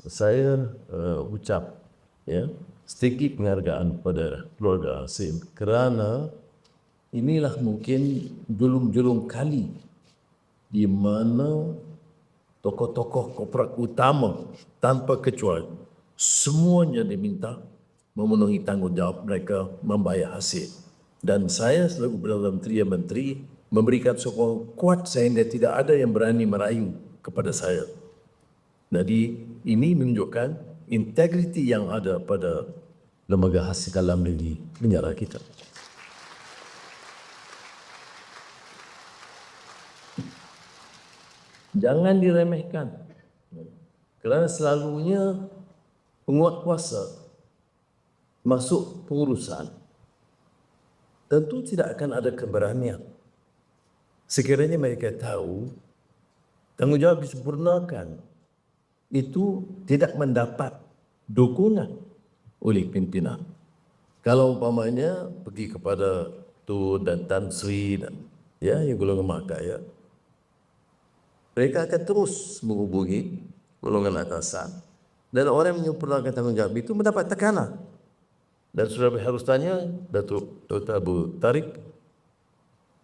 saya uh, ucap ya sedikit penghargaan pada keluarga Hasim kerana inilah mungkin julung-julung kali di mana tokoh-tokoh korporat utama tanpa kecuali semuanya diminta memenuhi tanggungjawab mereka membayar hasil. Dan saya selaku Perdana Menteri dan Menteri memberikan sokongan kuat sehingga tidak ada yang berani merayu kepada saya. Jadi ini menunjukkan integriti yang ada pada lembaga hasil dalam negeri negara kita. Jangan diremehkan. Kerana selalunya penguat kuasa masuk pengurusan tentu tidak akan ada keberanian. Sekiranya mereka tahu tanggungjawab disempurnakan itu tidak mendapat dukungan oleh pimpinan. Kalau umpamanya pergi kepada Tun dan Tan Sri dan ya yang golongan makaya, mereka akan terus menghubungi golongan atasan dan orang yang menyempurnakan tanggungjawab itu mendapat tekanan. Dan sudah harus tanya Datuk Dr. Abu Tarik,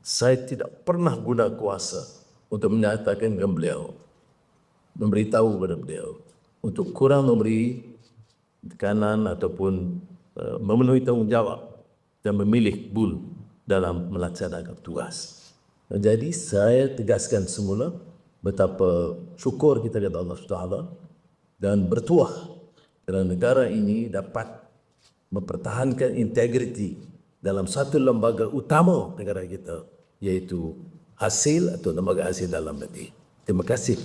saya tidak pernah guna kuasa untuk menyatakan kepada beliau, memberitahu kepada beliau untuk kurang memberi tekanan ataupun uh, memenuhi tanggungjawab dan memilih bul dalam melaksanakan tugas. Jadi saya tegaskan semula betapa syukur kita kepada Allah SWT dan bertuah kerana negara ini dapat mempertahankan integriti dalam satu lembaga utama negara kita iaitu hasil atau lembaga hasil dalam negeri. Terima kasih.